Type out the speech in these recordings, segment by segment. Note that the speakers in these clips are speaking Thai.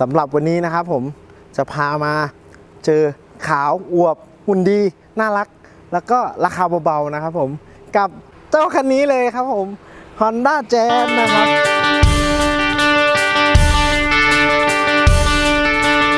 สำหรับวันนี้นะครับผมจะพามาเจอขาวอวบหุ่นดี น่ารัก แล้วก็ราคาเบาๆนะครับผมกับเจ้าคันนี้เลยครับผม Honda Jazz นะครับ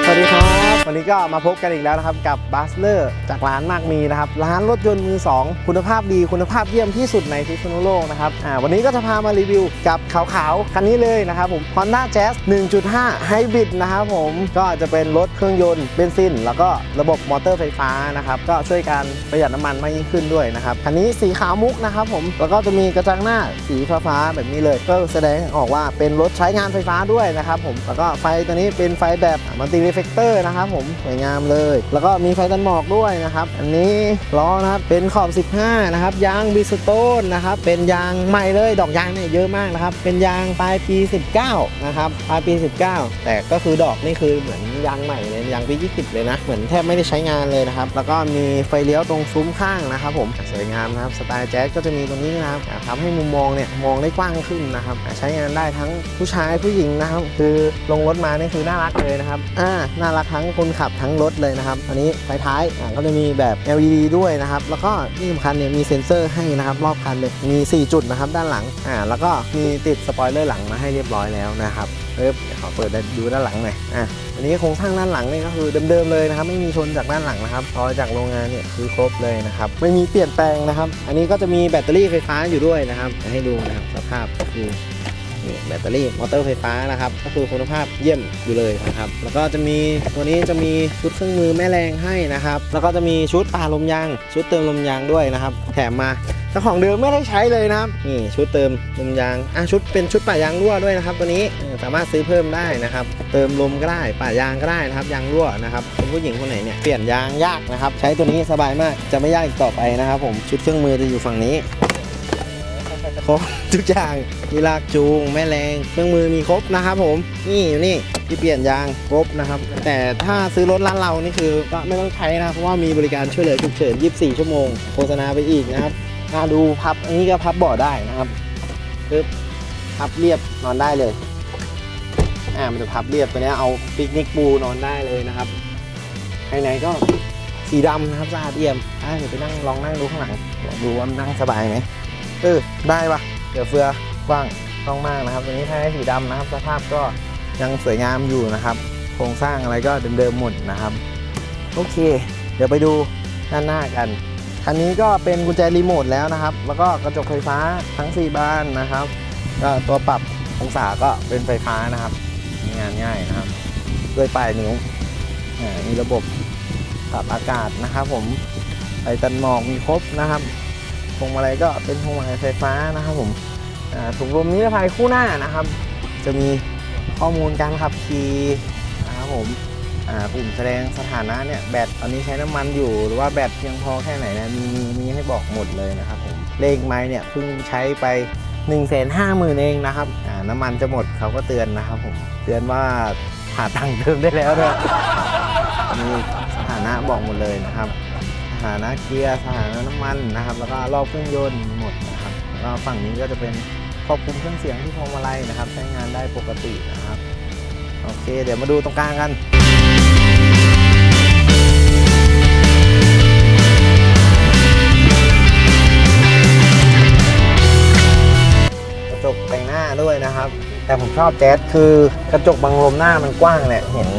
สวัสดีครับ วันนี้ก็มาพบกันอีกแล้วนะครับกับบัสเลอร์จากร้านมากมีนะครับร้านรถยนต์มือ 2 คุณภาพดีคุณภาพเยี่ยมที่สุดในพิษณุโลกนะครับอ่าวันนี้ก็จะพามารีวิวกับขาวๆคันนี้เลยนะครับผม Honda Jazz 1.5 Hybrid นะครับผมก็จะเป็นรถเครื่องยนต์เบนซิน แล้วก็ระบบมอเตอร์ไฟฟ้านะครับก็ช่วยการประหยัดน้ำมันมากยิ่งขึ้นด้วยนะครับคันนี้สีขาวมุกนะครับผมแล้วก็จะมีกระจังหน้าสีฟ้าๆแบบนี้เลย ก็แสดงออกว่าเป็นรถใช้งานไฟฟ้าด้วยนะครับผมแล้วก็ไฟตัวนี้เป็นไฟแบบมัลติเรฟเฟกเตอร์นะครับผมสวยงามเลย แล้วก็มีไฟตันหมอกด้วยนะครับ อันนี้ล้อนะครับเป็นขอบ 15 นะครับ ยางบิสโตนนะครับ เป็นยางใหม่เลย ดอกยางเนี่ยเยอะมากนะครับ เป็นยางปลายปี 19 นะครับ ปลายปี 19 แต่ก็คือดอกนี่คือเหมือนยางใหม่เลยยางปี20 เลยนะ เหมือนแทบไม่ได้ใช้งานเลยนะครับ แล้วก็มีไฟเลี้ยวตรงซุ้มข้างนะครับ ผม สวยงามนะครับ สไตล์แจ๊สก็จะมีตรงนี้นะครับทำให้มุมมองเนี่ยมองได้กว้างขึ้นนะครับ ใช้งานได้ทั้งผู้ชายผู้หญิงนะครับ คือลงรถมานี่คือน่ารักเลยนะครับ อ่า น่ารักทั้งคนนขับทั้งรถเลยนะครับ อันนี้ไฟท้ายอ่าก็จะมีแบบ LED ด้วยนะครับ แล้วก็ที่สำคัญเนี่ยมีเซ็นเซอร์ให้นะครับรอบคันเลย มี 4 จุดนะครับด้านหลัง อ่า แล้วก็มีติดสปอยเลอร์หลังมาให้เรียบร้อยแล้วนะครับเอ๊บเดี๋ยวขอเปิดดูด้านหลังหน่อย อะ อันนี้โครงสร้างด้านหลังนี่ก็คือเดิมๆเลยนะครับ ไม่มีชนจากด้านหลังนะครับรอจากโรงงานเนี่ยคือครบเลยนะครับ ไม่มีเปลี่ยนแปลงนะครับ อันนี้ก็จะมีแบตเตอรี่ไฟฟ้าอยู่ด้วยนะครับ ให้ดูนะครับสภาพคือ นี่แบตเตอรี่มอเตอร์ไฟฟ้านะครับ ก็คือคุณภาพเยี่ยมอยู่เลยนะครับ แล้วก็จะมีตัวนี้จะมีชุดเครื่องมือแม่แรงให้นะครับ แล้วก็จะมีชุดปาลมยาง ชุดเติมลมยางด้วยนะครับ แถมมาเจ้าของเดิมไม่ได้ใช้เลยนะครับนี่ชุดเติมลมยางอะชุดเป็นชุดป่ายางรั่วด้วยนะครับ ตัวนี้สามารถซื้อเพิ่มได้นะครับ เติมลมก็ได้ป่ายางก็ได้นะครับยางรั่วนะครับคุณผู้หญิงคนไหนเนี่ยเปลี่ยนยางยากนะครับ ใช้ตัวนี้สบายมากจะไม่ยากอีกต่อไปนะครับ ผมชุดเครื่องมือจะอยู่ฝั่งนี้ ครบทุกอย่างมีลากจูงแม่แรงเครื่องมือมีครบนะครับผมนี่อยู่นี่ที่เปลี่ยนยางครบนะครับ แต่ถ้าซื้อรถร้านเรานี่คือก็ไม่ต้องใช้นะเพราะว่ามีบริการช่วยเหลือฉุกเฉิน 24 ชั่วโมงโฆษณาไปอีกนะครับน่าดูพับอันนี้ก็พับเบาะได้นะครับปึ๊บพับเรียบนอนได้เลยอ่ามันจะพับเรียบตัวนี้เอาปิกนิกปูนอนได้เลยนะครับภายในก็สีดำนะครับสะอาดเอี่ยมอ่าเดี๋ยวไปนั่งลองนั่งดูข้างหลังลองดูว่านั่งสบายไหม เออได้ปะเดี๋ยวเฟือกว้างต้องมากนะครับ ตัวนี้ถ้าให้สีดำนะครับ สภาพก็ยังสวยงามอยู่นะครับ โครงสร้างอะไรก็เดิมๆหมดนะครับ โอเค เดี๋ยวไปดูด้านหน้ากันคันนี้ก็เป็นกุญแจรีโมทแล้วนะครับ แล้วก็กระจกไฟฟ้าทั้ง 4 บานนะครับก็ตัวปรับองศาก็เป็นไฟฟ้านะครับ งานง่ายนะครับ ด้วยปลายนิ้วมีระบบปรับอากาศนะครับ ผมไฟตันหมอกมีครบนะครับ พวงมาลัยก็เป็นพวงมาลัยไฟฟ้านะครับผมอ่าถุงลมนิรภัยคู่หน้านะครับ จะมีข้อมูลการขับขี่นะครับผมอ่าปุ่มแสดงสถานะเนี่ยแบตตอนนี้ใช้น้ำมันอยู่หรือว่าแบตเพียงพอแค่ไหนนะมีมีมีให้บอกหมดเลยนะครับผมเลขไม้เนี่ยเพิ่งใช้ไป 1 5 0 0 0 0เองนะครับอ่าน้ำมันจะหมดเขาก็เตือนนะครับผมเตือนว่าหาตังค์เติมได้แล้วด้วยมีสถานะบอกหมดเลยนะครับ ถานะเกียร์สถานะน้ำมันนะครับ แล้วก็รอบเครื่องยนต์หมดนะครับแล้วก็ฝั่งนี้ก็จะเป็นควบคุมเครื่องเสียงที่พวงมาลัยนะครับ ใช้งานได้ปกตินะครับ โอเค เดี๋ยวมาดูตรงกลางกันกระจกแต่งหน้าด้วยนะครับ แต่ผมชอบแจ๊สคือกระจกบังลมหน้ามันกว้างเนี่ยเห็น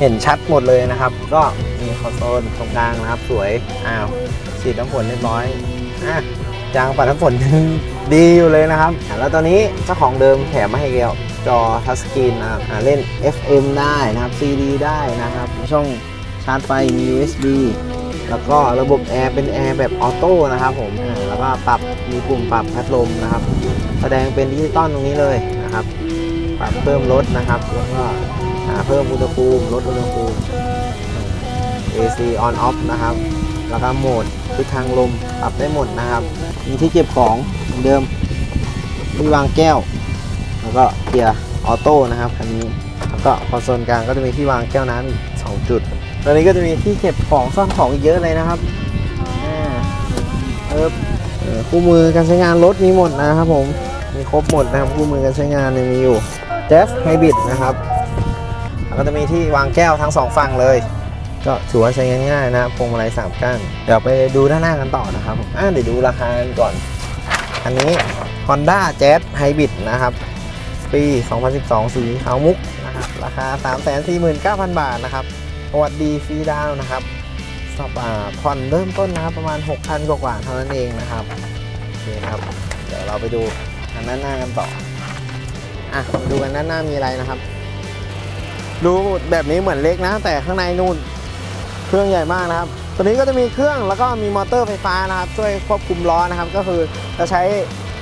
เห็นชัดหมดเลยนะครับ ก็ คอโซลตรงกลางนะครับสวย อ้าวฉีดน้ำฝนเรียบร้อยอะยางปัดน้ำฝนดีอยู่เลยนะครับ แล้วตอนนี้เจ้าของเดิมแถมมาให้เกลจอทัชสกรีนนะครับอะเล่น FM ได้นะครับ CD ได้นะครับ ช่องชาร์จไฟมี USB แล้วก็ระบบแอร์เป็นแอร์แบบออโต้นะครับผม แล้วก็ปรับมีปุ่มปรับพัดลมนะครับ แสดงเป็นดิจิตอลตรงนี้เลยนะครับ ปรับเพิ่มลดนะครับ แล้วก็เพิ่มอุณหภูมิลดอุณหภูมิ AC on off นะครับ แล้วก็โหมดทิศทางลมปรับได้หมดนะครับ มีที่เก็บของเหมือนเดิมที่วางแก้ว แล้วก็เกียร์ออโต้นะครับคันนี้แล้วก็คอนโซลกลางก็จะมีที่วางแก้วน้ำอีกสองจุดตอนนี้ก็จะมีที่เก็บของซ่อนของอีกเยอะเลยนะครับอ่าเอิบเอ่อคู่มือการใช้งานรถมีหมดนะครับผมมีครบหมดนะครับคู่มือการใช้งานเนี่ยมีอยู่ Jazz Hybrid นะครับแล้วก็จะมีที่วางแก้วทั้งสองฝั่งเลย ก็ถือว่าใช้ง่ายๆนะครับพวงมาลัยสามก้านเดี๋ยวไปดูด้านหน้ากันต่อนะครับผมอ่าเดี๋ยวดูราคากันก่อน อันนี้ Honda Jazz Hybrid นะครับ ปี 2012 สีขาวมุกนะครับราคา 349,000 บาทนะครับประวัติดีฟรีดาวนะครับสอบผ่อนเริ่มต้นนะครับประมาณ 6,000 กว่าเท่านั้นเองนะครับโอเคครับ เดี๋ยวเราไปดูอันด้านหน้ากันต่ออะมาดูกันด้านหน้ามีอะไรนะครับ ดูแบบนี้เหมือนเล็กนะ แต่ข้างในนู่น เครื่องใหญ่มากนะครับ ตัวนี้ก็จะมีเครื่องแล้วก็มีมอเตอร์ไฟฟ้านะครับ ช่วยควบคุมล้อนะครับ ก็คือจะใช้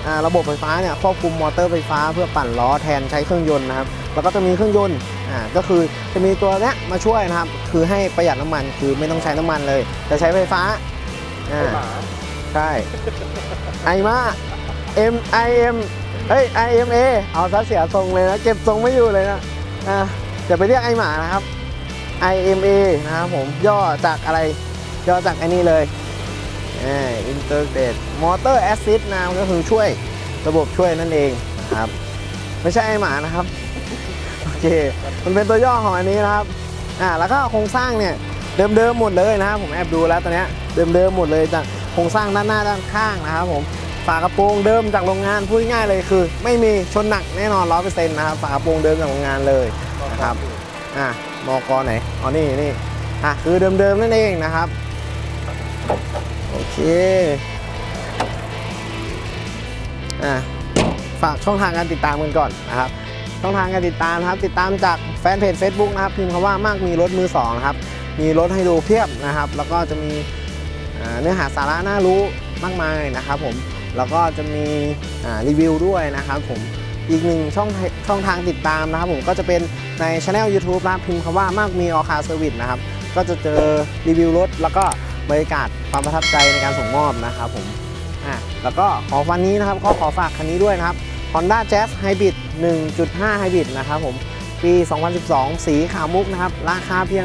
อ่าระบบไฟฟ้าเนี่ยควบคุมมอเตอร์ไฟฟ้าเพื่อปั่นล้อแทนใช้เครื่องยนต์นะครับ แล้วก็จะมีเครื่องยนต์อ่าก็คือจะมีตัวเนี้ยมาช่วยนะครับ คือให้ประหยัดน้ำมันคือไม่ต้องใช้น้ำมันเลย จะใช้ไฟฟ้าอ่าใช่ไอมา M I M เฮ้ย I M A เอาซะเสียทรงเลยนะ เก็บทรงไม่อยู่เลยนะอ่าอย่าไปเรียกไอหมานะครับ IMA นะครับผมย่อจากอะไร ย่อจากอันนี้เลยอ่า Integrated Motor Assist นะครับก็คือช่วยระบบช่วยนั่นเองนะครับ ไม่ใช่ไอหมานะครับ โอเค มันเป็นตัวย่อของอันนี้นะครับอ่าแล้วก็โครงสร้างเนี่ยเดิมๆหมดเลยนะครับผมแอบดูแล้วตอนเนี้ยเดิมๆหมดเลยจากโครงสร้างด้านหน้าด้านข้างนะครับผมฝากระโปรงเดิมจากโรงงานพูดง่ายเลยคือ ไม่มีชนหนักแน่นอน100%นะครับฝากระโปรงเดิมจากโรงงานเลยนะครับ อะมอกอไหนอ๋อนี่นี่อะคือเดิมๆนั่นเองนะครับ โอเคอะฝากช่องทางการติดตามกันก่อนนะครับ ช่องทางการติดตามนะครับ ติดตามจากแฟนเพจ Facebook นะครับพิมพ์คำว่ามากมีรถมือสองนะครับมีรถให้ดูเพียบนะครับ แล้วก็จะมีเนื้อหาสาระน่ารู้มากมายนะครับผมแล้วก็จะมีรีวิวด้วยนะครับผม อีกหนึ่งช่องช่องทางติดตามนะครับ ผมก็จะเป็นในช anel YouTube นะพิมพ์คำว่ามากมีออคาเซอร์วิสนะครับ ก็จะเจอรีวิวรถแล้วก็บรรยากาศความประทับใจในการส่งมอบนะครับผมอะแล้วก็ขอวันนี้นะครับก็ขอฝากคันนี้ด้วยนะครับ Honda Jazz Hybrid 1.5 Hybrid นะครับผมปี 2012 สีขาวมุกนะครับ ราคาเพียง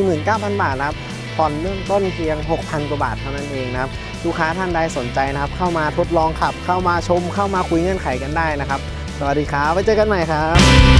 349,000 บาทนะครับผ่อนเริ่มต้นเพียง 6,000 กว่าบาทเท่านั้นเองนะครับ ลูกค้าท่านใดสนใจนะครับ เข้ามาทดลองขับ เข้ามาชม เข้ามาคุยเงื่อนไขกันได้นะครับ สวัสดีครับไว้เจอกันใหม่ครับ